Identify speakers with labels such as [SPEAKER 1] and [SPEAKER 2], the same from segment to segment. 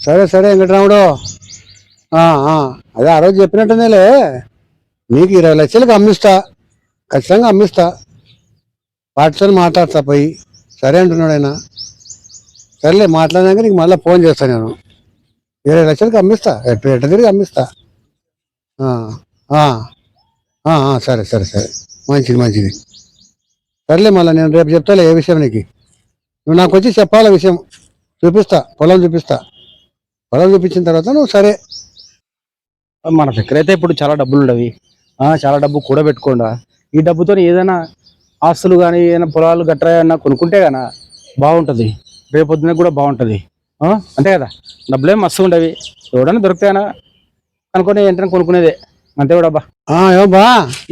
[SPEAKER 1] సరే సరే వెంకటరాముడు. అదే ఆ రోజు చెప్పినట్టునేలే నీకు ఇరవై లక్షలకు అమ్మిస్తా. ఖచ్చితంగా అమ్మిస్తా. వాటితో మాట్లాడతా పోయి. సరే అంటున్నాడు ఆయన. సరేలే మాట్లాడినాక నీకు మళ్ళీ ఫోన్ చేస్తాను నేను. ఇరవై లక్షలకు అమ్మిస్తా. ఎట్ట ఎట్ట తిరిగి అమ్మిస్తా. సరే సరే సరే. మంచిది మంచిది. సర్లే మళ్ళీ నేను రేపు చెప్తాలే ఏ విషయం నీకు. నువ్వు నాకు వచ్చి చెప్పాలి విషయం? చూపిస్తా పొలం చూపిస్తా. పొలం చూపించిన తర్వాత నువ్వు సరే.
[SPEAKER 2] మన దగ్గర అయితే ఇప్పుడు చాలా డబ్బులు ఉండవి ఆ, చాలా డబ్బు కూడబెట్టుకోండా ఈ డబ్బుతో ఏదైనా ఆస్తులు కానీ ఏదైనా పొలాలు గట్రా ఏమన్నా కొనుక్కుంటే గానా బాగుంటుంది రేపొద్దున కూడా బాగుంటుంది అంతే కదా? డబ్బులే మస్తు ఉండవి ఎవడన్నా దొరుకుతాయనా? అనుకుని ఏంటని కొనుక్కునేదే. అంతే కూడా బా
[SPEAKER 1] ఆ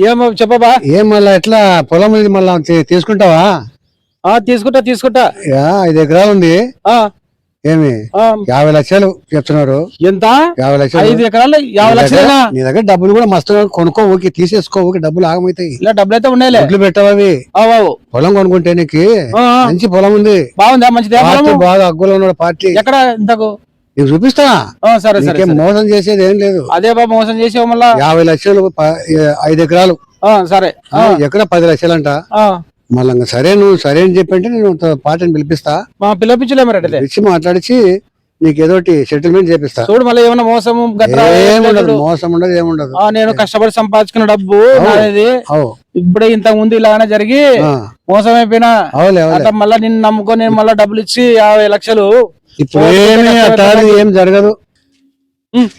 [SPEAKER 1] ఏమో
[SPEAKER 2] చెప్పబా
[SPEAKER 1] ఏం మళ్ళా ఎట్లా పొలం ఇది మళ్ళా తీసుకుంటావా?
[SPEAKER 2] తీసుకుంటా తీసుకుంటా.
[SPEAKER 1] ఐదు ఎకరాలు ఉంది
[SPEAKER 2] ఆ,
[SPEAKER 1] ఏమి? యాభై లక్షలు చెప్తున్నారు.
[SPEAKER 2] ఎంత?
[SPEAKER 1] యాభై లక్షలు.
[SPEAKER 2] ఐదు ఎకరాలు యాభై
[SPEAKER 1] దగ్గర- నీ దగ్గర డబ్బులు కూడా మస్తు కొనుక్కో ఊకి తీసేసుకో ఊకి డబ్బులు ఆగమవుతాయి
[SPEAKER 2] ఇలా డబ్బులు అయితే ఉన్నాయిలే
[SPEAKER 1] డబ్బులు పెట్టవు పొలం కొనుక్కుంటే నీకు మంచి పొలం ఉంది.
[SPEAKER 2] బాగుందా? మంచిదే?
[SPEAKER 1] బాగా అగ్గులో ఉన్నాడు పార్టీ.
[SPEAKER 2] ఎక్కడ ఇంతకు?
[SPEAKER 1] నీకు చూపిస్తా.
[SPEAKER 2] సరే సరే.
[SPEAKER 1] మోసం చేసేది ఏం లేదు.
[SPEAKER 2] అదే బాబు మోసం చేసావు మళ్ళా?
[SPEAKER 1] యాభై లక్షలు ఐదు ఎకరాలు.
[SPEAKER 2] ఆ, సరే.
[SPEAKER 1] ఎకరా పది లక్షలంట. మళ్ళీ సరే నువ్వు సరే అని చెప్పంటే నేను పార్టీని పిలిపిస్తా.
[SPEAKER 2] మా మరి
[SPEAKER 1] పిలిచి మాట్లాడిచి నీకు ఏదోటి సెటిల్మెంట్ చేపిస్తా.
[SPEAKER 2] చూడు మళ్ళీ ఏమన్నా మోసము గట్రా
[SPEAKER 1] ఏముండదు. మోసం ఉండదు ఏముండదు
[SPEAKER 2] ఆ, నేను కష్టపడి సంపాదించుకున్న డబ్బు నాది
[SPEAKER 1] అవు
[SPEAKER 2] ఇప్పుడే ఇంత ముందు ఇలానే జరిగి మోసం అయిపోయినా మళ్ళీ నిన్ను నమ్ముకొని మళ్ళీ డబ్బులు ఇచ్చి యాభై లక్షలు
[SPEAKER 1] ఇప్పుడు ఏమీ ఏం జరగదు.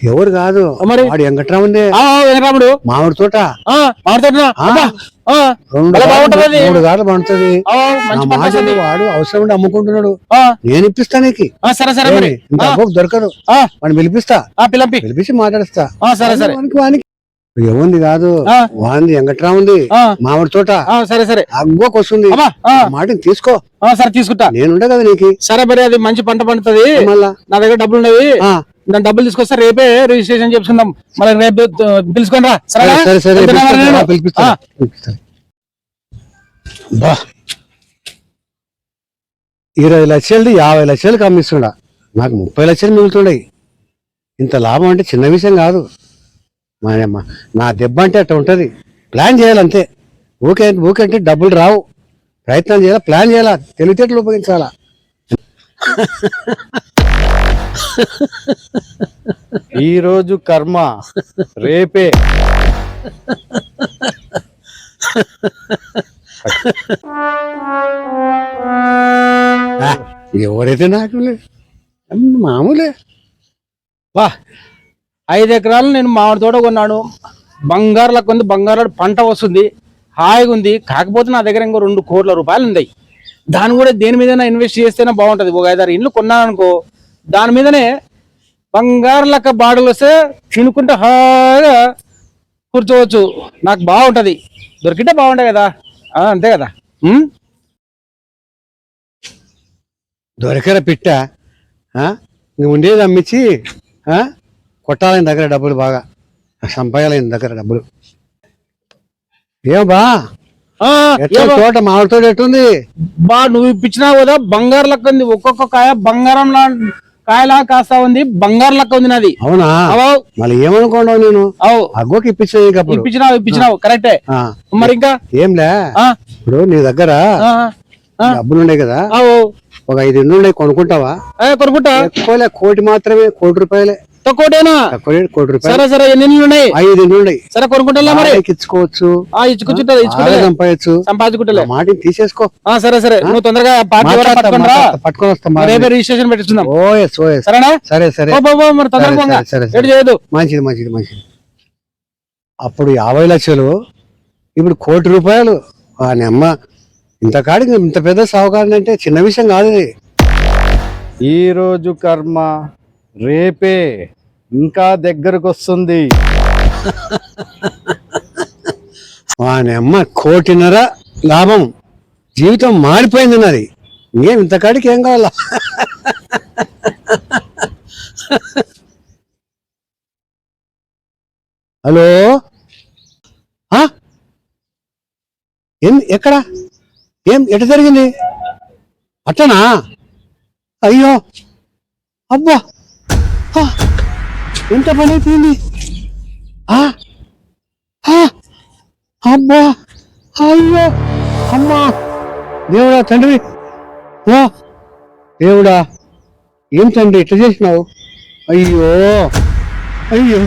[SPEAKER 1] ఎవరు కాదు.
[SPEAKER 2] మరి?
[SPEAKER 1] వాడు వెంకట్రావు ఉంది
[SPEAKER 2] ఆ వెంకటరాముడు.
[SPEAKER 1] మామిడి తోట.
[SPEAKER 2] బాగుంటది అది.
[SPEAKER 1] మూడు పండుతుంది వాడు అవసరం ఉండి అమ్ముకుంటున్నాడు. నేను ఇప్పిస్తా నీకు.
[SPEAKER 2] సరే సరే మరి.
[SPEAKER 1] దొరకదు. వాడిని పిలిపిస్తా.
[SPEAKER 2] ఆ, పిలంపి.
[SPEAKER 1] పిలిపించి మాట్లాడిస్తా.
[SPEAKER 2] ఆ, సరే సరే.
[SPEAKER 1] వానికి ఏముంది కాదు. వాంది
[SPEAKER 2] ఆ,
[SPEAKER 1] మామిడి తోట.
[SPEAKER 2] ఆ, సరే సరే.
[SPEAKER 1] అగ్గోకి వస్తుంది మాటని తీసుకో.
[SPEAKER 2] ఆ, సరే తీసుకుంటా.
[SPEAKER 1] నేనుండే కదా నీకు.
[SPEAKER 2] సరే మరి అది మంచి పంట పండుతుంది.
[SPEAKER 1] మళ్ళా.
[SPEAKER 2] నా దగ్గర డబ్బులు ఉన్నవి దాని డబ్బులు తీసుకొస్తే రేపే రిజిస్ట్రేషన్ చేసుకుందాం మళ్ళీ రేపు పిలుచుకొని రా.
[SPEAKER 1] ఇరవై లక్షలది యాభై లక్షలకు అమ్మిస్తుండా నాకు ముప్పై లక్షలు మిగులుతుండయి ఇంత లాభం అంటే చిన్న విషయం కాదు. మా అమ్మ నా దెబ్బ అంటే అట్లా ఉంటది. ప్లాన్ చేయాలంతే ఊకే ఊకే అంటే డబ్బులు రావు. ప్రయత్నం చేయాలా ప్లాన్ చేయాలా తెలివితేటలు ఉపయోగించాలా.
[SPEAKER 3] ఈ రోజు కర్మ. రేపే.
[SPEAKER 1] ఎవరైతే నాకు లేదు. అన్ని మామూలే.
[SPEAKER 2] వా ఐదు ఎకరాలు నేను మామిడి తోట కొన్నాను. బంగారు లెక్క ఉంది బంగారు పంట వస్తుంది. హాయిగా ఉంది. కాకపోతే నా దగ్గర ఇంకో రెండు కోట్ల రూపాయలు ఉన్నాయి. దాన్ని కూడా దేని మీదైనా ఇన్వెస్ట్ చేస్తేనే బాగుంటుంది. ఒక ఐదారు ఇండ్లు కొన్నాను అనుకో దాని మీదనే బంగారు లెక్క బాటలు వస్తే తినుకుంటే హాయిగా కూర్చోవచ్చు. నాకు బాగుంటది. దొరికితే బాగుంటాయి కదా. ఆ, అంతే కదా?
[SPEAKER 1] దొరకర పిట్ట. ఉండేది అమ్మించి ఆ? కొట్టాలని దగ్గర డబ్బులు బాగా. సంపాయాలని దగ్గర డబ్బులు. ఏం బా. తోట మామిడి తోట ఎట్టుంది?
[SPEAKER 2] బా నువ్వు ఇప్పించినావు కదా బంగారు లెక్క ఉంది. ఒక్కొక్క కాయ బంగారం లా కాయలా కాస్తా ఉంది బంగారు లెక్క ఉంది నాది.
[SPEAKER 1] అవునా?
[SPEAKER 2] అవో.
[SPEAKER 1] మళ్ళీ ఏమనుకోండావు నేను?
[SPEAKER 2] అవు.
[SPEAKER 1] అగ్గోకి ఇప్పించాను
[SPEAKER 2] ఇప్పించినావు ఇప్పించినావు కరెక్టే మరి ఇంకా?
[SPEAKER 1] ఏంలే? ఇప్పుడు నీ దగ్గర డబ్బులు ఉన్నాయి కదా? ఒక ఐదు ఉన్నాయి కొనుక్కుంటావా?
[SPEAKER 2] కొనుక్కుంటా?
[SPEAKER 1] ఎక్కువలే కోటి మాత్రమే కోటి రూపాయలే.
[SPEAKER 2] తక్కువటేనా
[SPEAKER 1] కోటి రూపాయలు.
[SPEAKER 2] సరే సరే ఎన్ని ఉన్నాయి?
[SPEAKER 1] ఐదు ఉన్నాయి.
[SPEAKER 2] సరే కొనుక్కుంటా మరి?
[SPEAKER 1] ఇచ్చుకోవచ్చు.
[SPEAKER 2] ఆ ఇచ్చుకుంటా
[SPEAKER 1] సంపాదించు.
[SPEAKER 2] సంపాదించుకుంటా
[SPEAKER 1] ఆ మాటని తీసేసుకో.
[SPEAKER 2] ఆ సరే సరే. నువ్వు తొందరగా పార్టీ పట్టుకొని
[SPEAKER 1] వస్తా
[SPEAKER 2] మరి రేపే రిజిస్ట్రేషన్ పెట్టిస్తున్నాం.
[SPEAKER 1] ఓఎస్ ఓఎస్
[SPEAKER 2] సరేనా?
[SPEAKER 1] సరే సరే.
[SPEAKER 2] మరి తొందరగా
[SPEAKER 1] సరే,
[SPEAKER 2] చేయదు
[SPEAKER 1] మంచిది మంచిది మంచిది. అప్పుడు యాభై లక్షలు ఇప్పుడు కోటి రూపాయలు. వాని అమ్మ ఇంత కాడికి ఇంత పెద్ద సావుకారుని అంటే చిన్న విషయం కాదు ఇది.
[SPEAKER 3] ఈ రోజు కర్మ రేపే. ఇంకా దగ్గరకు వస్తుంది
[SPEAKER 1] వాని అమ్మ కోటిన్నర లాభం. జీవితం మారిపోయింది నాది ఇంకేం ఇంతకాడికి ఏం కావాలా? హలో? ఆ? ఏం ఎక్కడ? ఏం ఎట జరిగింది? అట్టనా? అయ్యో! అబ్బా! ఎంత పని అయిపోయింది? ఆ, ఆ, అబ్బా అయ్యో! అమ్మా! దేవుడా తండ్రి! వా! దేవుడా! ఏం తండ్రి ఇట్లా చేసినావు? అయ్యో! అయ్యో!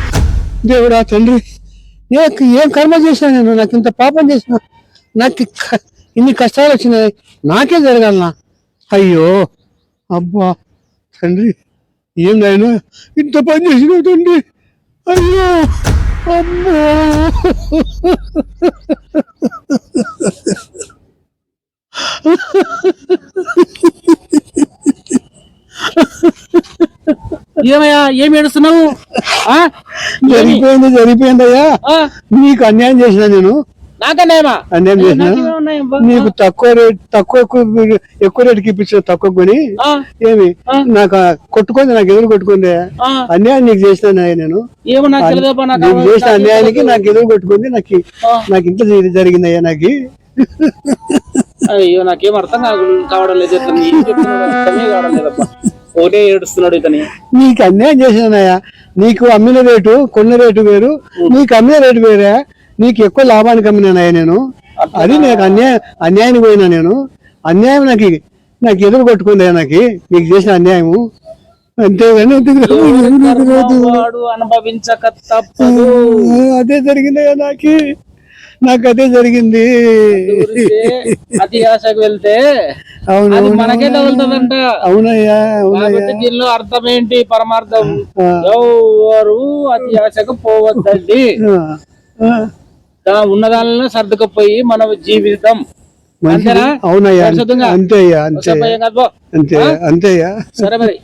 [SPEAKER 1] దేవుడా తండ్రి! నాకు ఏం కర్మ చేసినా నేను? నాకు ఇంత పాపం చేసిన? నాకు క- ఇన్ని కష్టాలు వచ్చినాయి? నాకే జరగాలనా? అయ్యో! అబ్బా! తండ్రి! ఏం నాయన? ఇంత పని తండ్రి. అయ్యో! అమ్మో!
[SPEAKER 2] ఏమయ్యా? ఏమి ఏడుస్తున్నావు?
[SPEAKER 1] జరిగిపోయింది జరిగిపోయిందయ్యా? నీకు అన్యాయం చేసిన నేను.
[SPEAKER 2] నాకన్నాయమా
[SPEAKER 1] అన్యాయం చేసిన? నీకు తక్కువ రేట్ తక్కువ ఎక్కువ రేటుకి ఇప్పించిన తక్కువ కొని ఏమి. నాకు కొట్టుకుంది నాకు ఎదురు కొట్టుకుంది. అన్యాయం నీకు చేసిన నేను.
[SPEAKER 2] నాకు
[SPEAKER 1] చేసిన
[SPEAKER 2] నాకు
[SPEAKER 1] అన్యాయానికి. నాకు ఎదురు కొట్టుకుంది నాకు. నాకు ఇంత జరి- జరిగిందయ్యా నాకు.
[SPEAKER 2] అయ్యో నాకేం అర్థం కావడం లేదు కావడం ఒకటే ఏడుస్తున్నాడు ఇతని.
[SPEAKER 1] నీకు అన్యాయం చేసినాయా నీకు అమ్మిన రేటు కొన్న రేటు వేరు. నీకు అమ్మిన రేటు వేరే. నీకు ఎక్కువ లాభానికి అమ్మినానయ్యా నేను. అది నాకు అన్యాయం అన్యాయానికి పోయినా నేను. అన్యాయం నాకు నాకు ఎదురు కొట్టుకుంది నాకు నీకు చేసిన అన్యాయము. అంతేగాని
[SPEAKER 2] అనుభవించక తప్పదు.
[SPEAKER 1] అదే జరిగిందయ్యా నాకు. నాకు అదే జరిగింది.
[SPEAKER 2] అతి ఆశకు వెళ్తే
[SPEAKER 1] అవును
[SPEAKER 2] మనకే తగులుతుందంట.
[SPEAKER 1] అవునయ్యా అవునయ్యా.
[SPEAKER 2] దీనిలో అర్థం ఏంటి? పరమార్థం. ఎవరు అతి ఆశకు పోవద్దండి. ఉన్నదానిలో సర్దుకుపోయి మన జీవితం.
[SPEAKER 1] అవునయ్యా
[SPEAKER 2] పరిశుద్ధంగా?
[SPEAKER 1] అంతే. అంతే అంతేయ్యా.
[SPEAKER 2] సరే మరి.